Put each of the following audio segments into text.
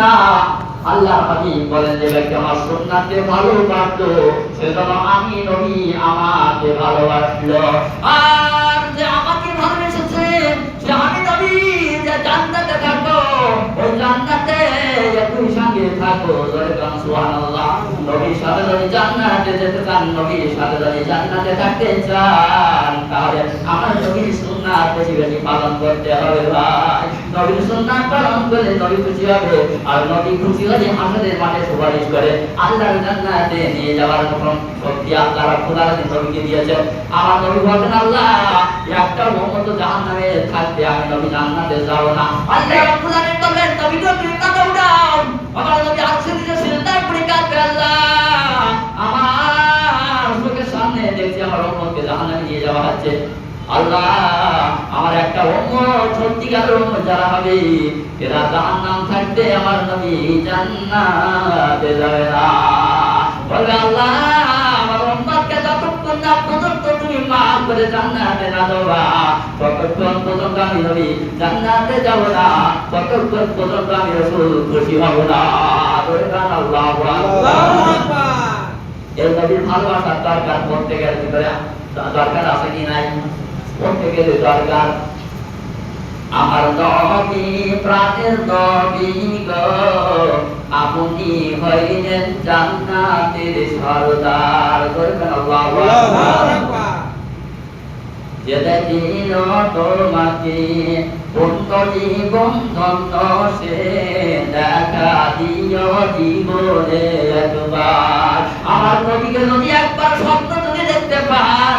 সুন্নাহ আল্লাহ হাবিব বলেন যে, ব্যক্তি আমার সুন্নাহকে ভালোবাসলো, সেজন্য আমি নবী আমাকে ভালোবাসলো। আর আর নবী খুশি হলে হাসনের মাঠে সুপারিশ করে আল্লাহর জান্নাতে নিয়ে যাওয়ার মতন শক্তি আল্লাহ রাব্বুল নবীকে দিয়েছেন। আমার নবী বলেন আল্লাহ, একটা মোহাম্মদ জাহান্নামে থাকতে আমি নবী জান্নাতে যাব না। আল্লাহ রাব্বুল নবী আল্লাহ আমার একটা উম্মত সত্যিকারের উম্মত যারা হবে এরা জাহান্নাম থাকতে আমার নবী জান্নাতে যাবে না। বলবে আল্লাহ আমার উম্মতকে যতক্ষণ না পর্যন্ত তুমি মাফ করে জান্নাতে না দেবা ততক্ষণ পর্যন্ত আমি নবী জান্নাতে যাব না ততক্ষণ পর্যন্ত আমি রাসূল খুশি হব না। বলবেন এই নবীর ভালোবাসার দরকার প্রত্যেকের ভিতরে। দরকার আছে কি নাই? প্রত্যেকের দরকার। আমার নবী প্রাণের আপনি হইলেন জান্নাতের সরদার করবেন তোমাকে সে দেখা দিও জীবনে একবার। আমার যদি একবার স্বপ্ন যদি দেখতে পান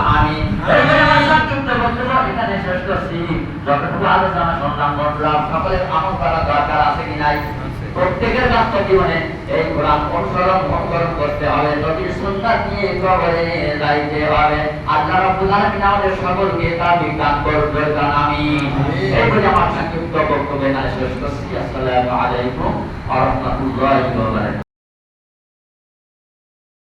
যতটুকু আলোচনা শুনলাম বন্ধুরা সকলের আমল করা দরকার আছে কি নাই? প্রত্যেকের বাস্তব জীবনে এই কোরআন অনুসরণ অনুকরণ করতে হবে। নবীর সুন্নাত নিয়ে কবরে যাইতে হবে আল্লাহ রাব্বুল আলামিন আমাদের সকলকে তার বিজ্ঞান করবে আমি এই বলে আমার সংক্ষিপ্ত বক্তব্য এখানে শেষ করছি। আসসালামু আলাইকুম ওয়া রাহমাতুল্লাহি ওয়া বারাকাতুহু।